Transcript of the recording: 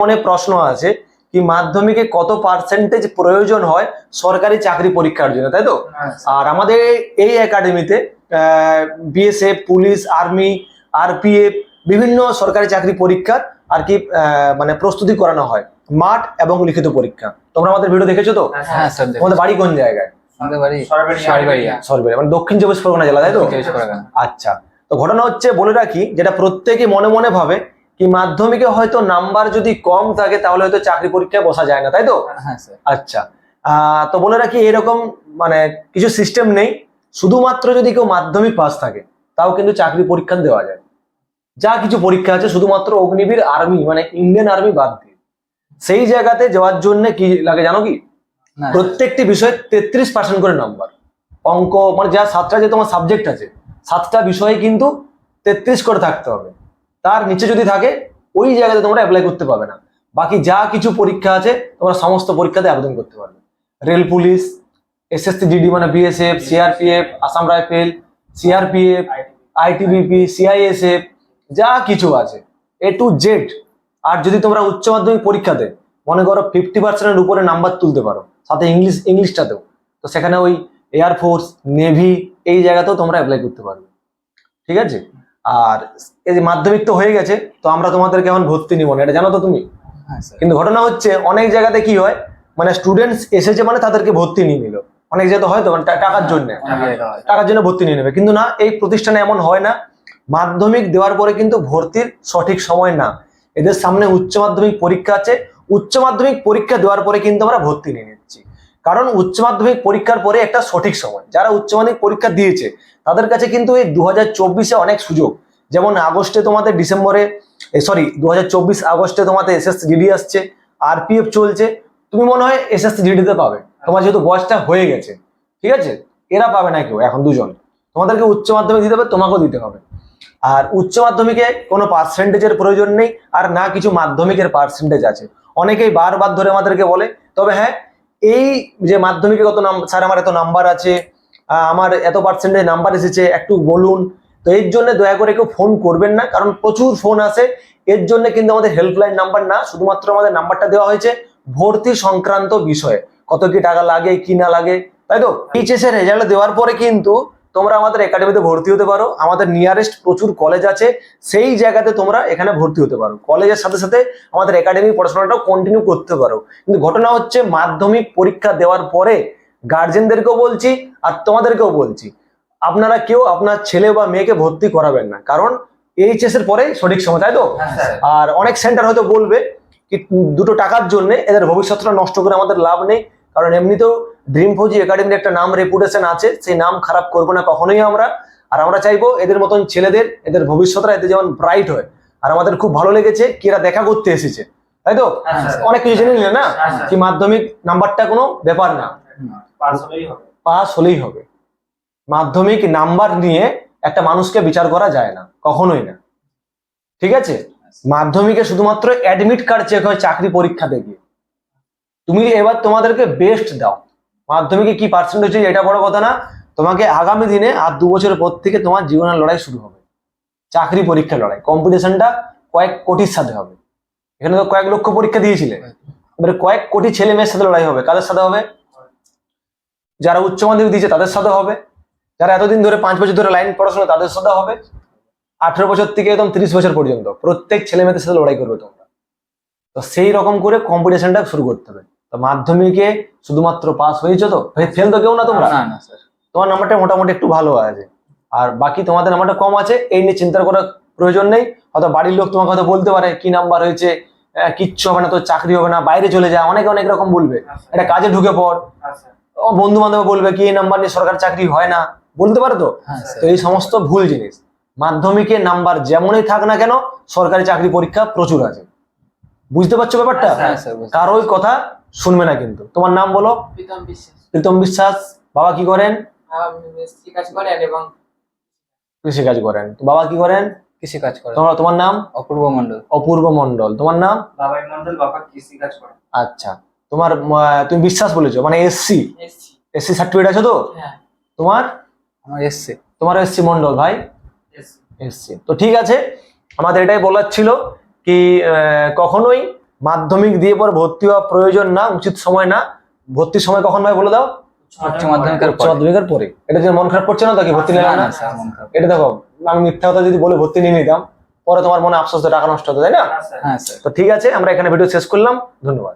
মনে প্রশ্ন আছে কি মাধ্যমিকে কত পার্সেন্টেজ প্রয়োজন হয় সরকারি চাকরি পরীক্ষার জন্য তাই তো? আর আমাদের এই একাডেমিতে বিএসএফ পুলিশ আর্মি আরপিএফ বিভিন্ন সরকারি চাকরি পরীক্ষার আর কি আহ, মানে প্রস্তুতি করানো হয় মাঠ এবং লিখিত পরীক্ষা। তোমরা আমাদের ভিডিও দেখেছ তো? হ্যাঁ তোমাদের বাড়ি কোন জায়গায়? মানে দক্ষিণ চব্বিশ পরগনা জেলা তাই তো? আচ্ছা তো ঘটনা হচ্ছে বলে রাখি যেটা প্রত্যেকে মনে মনে ভাবে কি মাধ্যমিকে হয়তো নাম্বার যদি কম থাকে তাহলে হয়তো চাকরি পরীক্ষায় বসা যায় না তাই তো? হ্যাঁ আচ্ছা। আহ, তো বলে রাখি এরকম মানে কিছু সিস্টেম নেই। শুধুমাত্র যদি কেউ মাধ্যমিক পাস থাকে তাও কিন্তু চাকরি পরীক্ষা দেওয়া যায়। যা কিছু পরীক্ষা আছে শুধুমাত্র অগ্নিবীর আর্মি মানে ইন্ডিয়ান আর্মি বাদ দিয়ে। সেই জায়গাতে যাওয়ার জন্য কি লাগে জানো কি? প্রত্যেকটি বিষয়ে তেত্রিশ পার্সেন্ট করে নাম্বার। অঙ্ক মানে যা সাতটা যে তোমার সাবজেক্ট আছে সাতটা বিষয়ে কিন্তু তেত্রিশ করে থাকতে হবে। তার নিচে যদি থাকে, ওই জায়গাতে তোমরা অ্যাপ্লাই করতে পারবে না। বাকি যা কিছু পরীক্ষা আছে, তোমরা সমস্ত পরীক্ষাতে আবেদন করতে পারবে। রেল পুলিশ এসএসসি জিডি মানে BSF CRPF Assam rifle CRPF ITBP CISF যা কিছু আছে এ টু জেড আর যদি তোমরা উচ্চ মাধ্যমিক পরীক্ষাতে, মনে করো ফিফটি পার্সেন্টের উপরে নাম্বার তুলতে পারো, সাথে ইংলিশ, ইংলিশটাতেও, তো সেখানে ওই এয়ারফোর্স নেভি এই জায়গাতেও তোমরা অ্যাপ্লাই করতে পারবে। ঠিক আছে? আর এই যে মাধ্যমিক তো হয়ে গেছে তো আমরা তোমাদেরকে এখন ভর্তি নিব না এটা জানো তো তুমি? হ্যাঁ কিন্তু ঘটনা হচ্ছে অনেক জায়গাতে কি হয় মানে স্টুডেন্টস এসেছে মানে তাদেরকে ভর্তি নিয়ে নিল। অনেক জায়গাতে হয় তো মানে টাকার জন্য। টাকার জন্য ভর্তি নিয়ে নেবে। কিন্তু না এই প্রতিষ্ঠানে এমন হয় না মাধ্যমিক দেওয়ার পরে কিন্তু ভর্তির সঠিক সময় না। এদের সামনে উচ্চ মাধ্যমিক পরীক্ষা আছে উচ্চ মাধ্যমিক পরীক্ষা দেওয়ার পরে কিন্তু আমরা ভর্তি নিয়ে নিচ্ছি। কারণ উচ্চ মাধ্যমিক পরীক্ষার পরে একটা সঠিক সময়। যারা উচ্চ মাধ্যমিক পরীক্ষা দিয়েছে, তাদের কাছে কিন্তু এই দু হাজার অনেক সুযোগ। যেমন আগস্টে তোমাদের ডিসেম্বরে সরি দু হাজার চব্বিশ আগস্টে তোমাদের এস এস জিডি আসছে, আরপিএফ চলছে, তুমি মনে হয় এস এস জিডিতে পাবে। তোমার যেহেতু বয়সটা হয়ে গেছে, ঠিক আছে? এরা পাবে না কেউ, এখন দুজন। তোমাদেরকে উচ্চ মাধ্যমিক দিতে হবে, তোমাকেও দিতে হবে। আর উচ্চ মাধ্যমিকে কোনো পার্সেন্টেজের প্রয়োজন নেই, আর না কিছু মাধ্যমিকের পার্সেন্টেজ আছে। অনেকেই বারবার ধরে আমাদেরকে বলে, তবে হ্যাঁ এই যে মাধ্যমিকে কত নাম, স্যার আমার এত নাম্বার আছে আমার এত পার্সেন্টেজ নাম্বার এসেছে, একটু বলুন। তো এর জন্য দয়া করে কেউ ফোন করবেন না, কারণ প্রচুর ফোন আসে এর জন্য কিন্তু আমাদের হেল্পলাইন নাম্বার না, শুধুমাত্র আমাদের নাম্বারটা দেওয়া হয়েছে ভর্তি সংক্রান্ত বিষয়ে। কত কি টাকা লাগে, কি না লাগে, তাই তো? এর রেজাল্ট দেওয়ার পরে কিন্তু তোমরা আমাদের একাডেমিতে ভর্তি হতে পারো। আমাদের নিয়ারেস্ট প্রচুর কলেজ আছে সেই জায়গাতে তোমরা এখানে ভর্তি হতে পারো। কলেজের সাথে সাথে আমাদের একাডেমি পড়াশোনাটাও কন্টিনিউ করতে পারো। কিন্তু ঘটনা হচ্ছে মাধ্যমিক পরীক্ষা দেওয়ার পরে গার্জেনদেরকেও বলছি আর তোমাদেরকেও বলছি। আপনারা কেউ আপনার ছেলে বা মেয়েকে ভর্তি করাবেন না। কারণ এইচএস এর পরে সঠিক সময় তাই তো? হ্যাঁ আর অনেক সেন্টার হয়তো বলবে কি দুটো টাকার জন্য এদের ভবিষ্যৎটা নষ্ট করে আমাদের লাভ নেই। কারণ এমনিতেও ড্রিম ফৌজি একাডেমির একটা নাম রেপুটেশন আছে সেই নাম খারাপ করব না কখনোই আমরা। আর আমরা চাইব এদের মতন ছেলেদের এদের ভবিষ্যৎটা এতে যেমন ব্রাইট হয়। আর আমাদের খুব ভালো লেগেছে কি এরা দেখা করতে এসেছে। তাই তো? হ্যাঁ, অনেক কিছু জেনে নিলে না? হ্যাঁ, কি মাধ্যমিক নাম্বারটা কোনো ব্যাপার না। পাস হলেই হবে। মাধ্যমিক নাম্বার নিয়ে একটা মানুষকে বিচার করা যায় না কখনোই না। ঠিক আছে? মাধ্যমিকে শুধুমাত্র অ্যাডমিট কার্ড চেক হয় চাকরি পরীক্ষা থেকে তুমি এবার তোমাদেরকে বেস্ট দাও। মাধ্যমিকে কি পার্সেন্ট হচ্ছে এটা বড় কথা না। তোমাকে আগামী দিনে আর দু বছরের পর থেকে তোমার জীবনের লড়াই শুরু হবে। চাকরি পরীক্ষা লড়াই। কম্পিটিশনটা কয়েক কোটির সাথে হবে। এখানে তো কয়েক লক্ষ পরীক্ষা দিয়েছিলে। এবারে কয়েক কোটি ছেলে মেয়ের সাথে লড়াই হবে। কাদের সাথে হবে? যারা উচ্চ মাধ্যমিক দিয়েছে তাদের সাথে হবে। যারা এতদিন ধরে পাঁচ বছর ধরে লাইন পড়াশোনা, তাদের সাথে হবে। আঠেরো বছর থেকে একদম তিরিশ বছর পর্যন্ত প্রত্যেক ছেলে মেয়েদের সাথে লড়াই করবে তোমরা। তো সেই রকম করে কম্পিটিশনটা শুরু করতে হবে। তো মাধ্যমিকে শুধুমাত্র পাস হয়েছো তো? ফেল তো কেউ না তোমরা? না না স্যার তোমার নাম্বারটা মোটামুটি একটু ভালো আছে। আর বাকি তোমাদের নাম্বারটা কম আছে এই নিয়ে চিন্তা করার প্রয়োজন নেই। হয়তো বাড়ির লোক তোমাকে হয়তো বলতে পারে কি নাম্বার হয়েছে? কিচ্ছু হবে না তোর চাকরি হবে না বাইরে চলে যা। অনেকে অনেক রকম বলবে। একটা কাজে ঢুকে পড়। ও বন্ধু বান্ধব বলবে কি এই নাম্বার নিয়ে সরকারি চাকরি হয় না? বলতে পারে তো? হ্যাঁ তো এই সমস্ত ভুল জিনিস। মাধ্যমিকে নাম্বার যেমনই থাক না কেন সরকারি চাকরি পরীক্ষা প্রচুর আছে। বুঝতে পারছ ব্যাপারটা? হ্যাঁ কারোই কথা শুনবে না কিন্তু। তোমার নাম বলো। প্রীতম বিশ্বাস। প্রীতম বিশ্বাস বাবা কি করেন? মিস্ত্রি কাজ করেন এবং কৃষি কাজ করেন। তো বাবা কি করেন? কৃষি কাজ করে তোমার তোমার নাম? অপূর্ব মন্ডল অপূর্ব মন্ডল তোমার নাম? বাবাই মন্ডল বাবা কৃষি কাজ করে আচ্ছা। তোমার তুমি বিশ্বাস বলেছ মানে এসসি? এসসি। সার্টিফিকেট আছে তো? হ্যাঁ। তোমার? আমার এসছে তোমার এসসি মন্ডল ভাই। এসসি। তো ঠিক আছে আমাদের এটাই বলার ছিল কি কখনোই মাধ্যমিক দিয়ে পর ভর্তি হওয়া প্রয়োজন না উচিত সময় না। ভর্তির সময় কখন ভাই বলে দাও? উচ্চ মাধ্যমিকের পরে মাধ্যমিকের পরে। এটা যদি মন খারাপ করছে না ভর্তি নিলাম না এটা দেখো আমি মিথ্যা কথা যদি বলে ভর্তি নিয়ে নিতাম পরে তোমার মনে আফসোস টাকা নষ্ট হতো তাই না? হ্যাঁ হ্যাঁ তো ঠিক আছে আমরা এখানে ভিডিও শেষ করলাম। ধন্যবাদ।